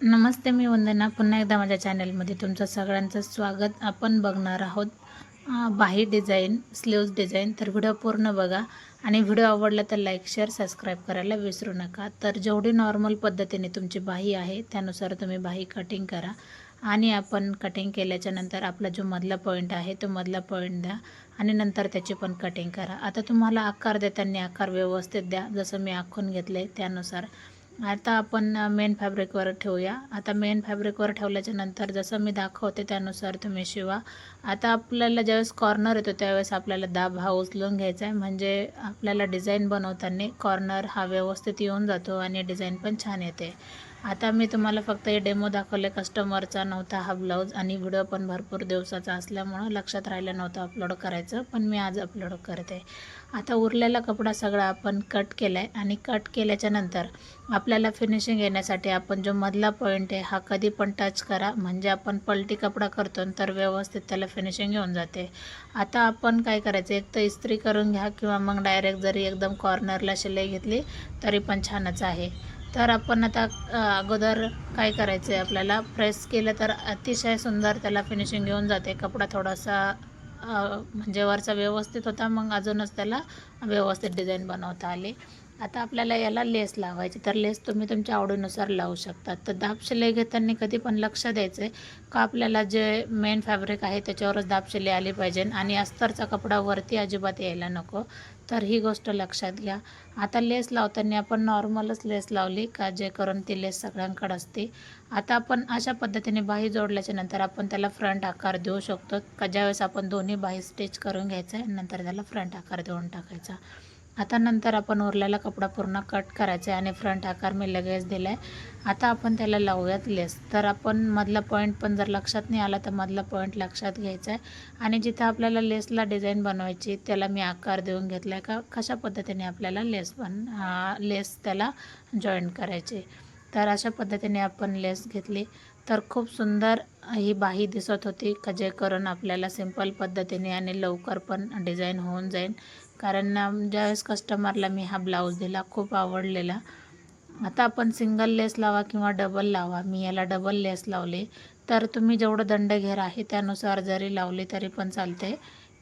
नमस्ते मी वंदना. पुन्हा एकदा माझ्या चॅनलमध्ये तुमचं सगळ्यांचं स्वागत. आपण बघणार आहोत बाही डिझाईन स्लीव्ज डिझाईन. तर व्हिडिओ पूर्ण बघा आणि व्हिडिओ आवडला तर लाईक शेअर सबस्क्राईब करायला विसरू नका. तर जेवढी नॉर्मल पद्धतीने तुमची बाही आहे त्यानुसार तुम्ही बाही कटिंग करा. आणि आपण कटिंग केल्याच्यानंतर आपला जो मधला पॉईंट आहे तो मधला पॉईंट द्या आणि नंतर त्याची पण कटिंग करा. आता तुम्हाला आकार देताना आकार व्यवस्थित द्या. जसं मी आखून घेतले त्यानुसार. आता आपण मेन फॅब्रिकवर ठेवूया. आता मेन फॅब्रिकवर ठेवल्याच्या नंतर जसं मी दाखवते त्यानुसार तुम्ही शिवा. आता आपल्याला ज्यावेळेस कॉर्नर येतो त्यावेळेस आपल्याला दाब हा उचलून घ्यायचा आहे. म्हणजे आपल्याला डिझाईन बनवताना कॉर्नर हा व्यवस्थित येऊन जातो आणि डिझाईन पण छान येते. आता मी तुम्हाला फक्त हे डेमो दाखवले. कस्टमरचा नव्हता हा ब्लाऊज आणि व्हिडिओ पण भरपूर दिवसाचा असल्यामुळं लक्षात राहिलं नव्हतं अपलोड करायचं पण मी आज अपलोड करते. आता उरलेला कपडा सगळा आपण कट केला आहे आणि कट केल्याच्यानंतर आपल्याला फिनिशिंग येण्यासाठी आपण जो मधला पॉईंट आहे हा कधी पण टच करा. म्हणजे आपण पलटी कपडा करतो तर व्यवस्थित त्याला फिनिशिंग येऊन जाते. आता आपण काय करायचं? एक तर इस्त्री करून घ्या किंवा मग डायरेक्ट जरी एकदम कॉर्नरला शिलाई घेतली तरी पण छानच आहे. तर आपण आता अगोदर काय करायचं आहे आपल्याला? प्रेस केलं तर अतिशय सुंदर त्याला फिनिशिंग घेऊन जाते. कपडा थोडासा म्हणजे वरचा व्यवस्थित होता मग अजूनच त्याला व्यवस्थित डिझाईन बनवता आली. आता आपल्याला याला लेस लावायची. तर लेस तुम्ही तुमच्या आवडीनुसार लावू शकता. तर दाब शिलाई घेताना कधी पण लक्ष द्यायचं आहे का? आपल्याला जे मेन फॅब्रिक आहे त्याच्यावरच दाब शिलाई आली पाहिजे. आणि अस्तरचा कपडा वरती अजिबात यायला नको. तर ही गोष्ट लक्षात घ्या. आता लेस लावताना आपण नॉर्मलच लेस लावली का? जे करून ती लेस सगळ्यांकडे असते. आता आपण अशा पद्धतीने बाही जोडल्याच्या नंतर आपण त्याला फ्रंट आकार देऊ शकतो. का ज्यावेळेस आपण दोन्ही बाही स्टिच करून घ्यायचं आहे नंतर त्याला फ्रंट आकार देऊन टाकायचा. आता नंतर आपण उरलेला कपडा पूर्ण कट करायचा आहे आणि फ्रंट आकार मी लगेच दिला आहे आता आपण त्याला लावूयात लेस तर आपण मधला पॉईंट पण जर लक्षात नाही आला तर मधला पॉईंट लक्षात घ्यायचा आहे आणि जिथं आपल्याला लेसला डिझाईन बनवायची त्याला मी आकार देऊन घेतला आहे का कशा पद्धतीने आपल्याला लेस बन लेस त्याला जॉईन करायचे तर अशा पद्धतीने आपण लेस घेतली. तर खूप सुंदर ही बाही दिसत होती. का जे करून आपल्याला सिंपल पद्धतीने आणि लवकर पण डिझाईन होऊन जाईल. कारण ज्यावेळेस कस्टमरला मी हा ब्लाऊज दिला खूप आवडलेला. आता आपण सिंगल लेस लावा किंवा डबल लावा मी याला डबल लेस लावले. तर तुम्ही जेवढं दंडघेर आहे त्यानुसार जरी लावले तरी पण चालते.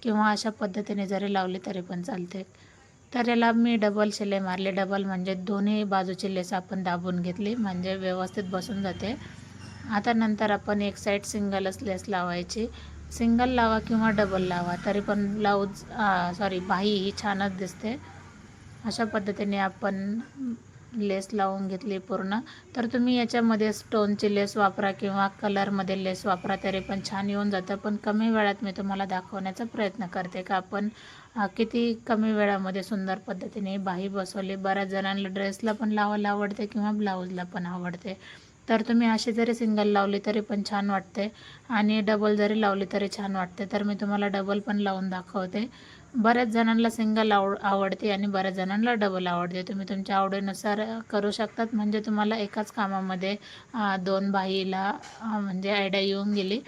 किंवा अशा पद्धतीने जरी लावले तरी पण चालते. तर याला मी डबल शिलाई मारले. डबल म्हणजे दोन्ही बाजूची लेस आपण दाबून घेतली म्हणजे व्यवस्थित बसून जाते. आता नंतर आपण एक साईड सिंगलच लेस लावायची. सिंगल लावा किंवा डबल लावा तरी पण ब्लाऊज सॉरी बाही ही छानच दिसते. अशा पद्धतीने आपण लेस लावून घेतली पूर्ण. तर तुम्ही याच्यामध्ये स्टोनची लेस वापरा किंवा कलरमध्ये लेस वापरा तरी पण छान येऊन जातं. पण कमी वेळात मी तुम्हाला दाखवण्याचा प्रयत्न करते का आपण किती कमी वेळामध्ये सुंदर पद्धतीने बाही बसवली. बऱ्याच जणांना ड्रेसला पण लावायला आवडते किंवा ब्लाऊजला पण आवडते. तर तुम्ही असे जरी सिंगल लावली तरी पण छान वाटते. आणि डबल जरी लावली तरी छान वाटते. तर मी तुम्हाला डबल पण लावून दाखवते. बऱ्याच जणांना सिंगल आवड आवडते आणि बऱ्याच जणांना डबल आवडते. तुम्ही तुमच्या आवडीनुसार करू शकतात. म्हणजे तुम्हाला एकाच कामामध्ये दोन बाईला म्हणजे आयडिया येऊन गेली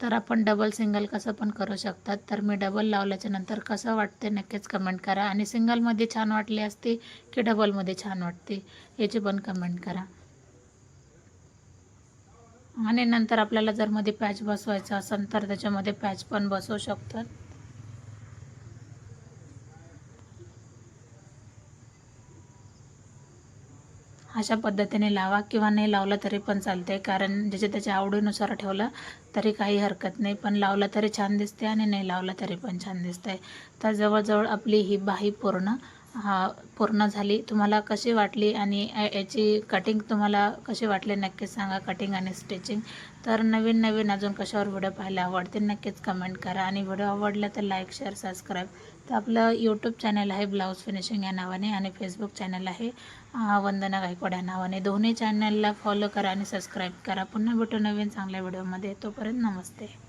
तर आपण डबल सिंगल कसं पण करू शकतात. तर मी डबल लावल्याच्या नंतर कसं वाटते नक्कीच कमेंट करा. आणि सिंगलमध्ये छान वाटली असती की डबलमध्ये छान वाटते याची पण कमेंट करा. आणि नंतर आपल्याला जर मध्ये पॅच बसवायचा असेल तर त्याच्यामध्ये पॅच पण बसवू शकतात. अशा पद्धतीने लावा किंवा नाही लावलं तरी पण चालते कारण ज्याच्या त्याच्या आवडीनुसार ठेवलं तरी काही हरकत नाही. पण लावलं तरी छान दिसते आणि नाही लावलं तरी पण छान दिसते तर जवळजवळ आपली ही बाही पूर्ण हा पूर्ण झाली. तुम्हाला कशी वाटली आणि याची कटिंग तुम्हाला कशी वाटली? नक्कीच सांगा कटिंग आणि स्टिचिंग तर नवीन नवीन अजून कशावर व्हिडिओ पाहायला आवडते नक्कीच कमेंट करा. आणि व्हिडिओ आवडला तर लाईक शेअर सबस्क्राईब तर आपलं यूट्यूब चॅनल आहे ब्लाऊज फिनिशिंग या नावाने आणि फेसबुक चॅनल आहे वंदना गायकवाड या नावाने. दोन्ही चॅनलला फॉलो करा आणि सबस्क्राईब करा. पुन्हा भेटू नवीन चांगल्या व्हिडिओमध्ये तोपर्यंत नमस्ते.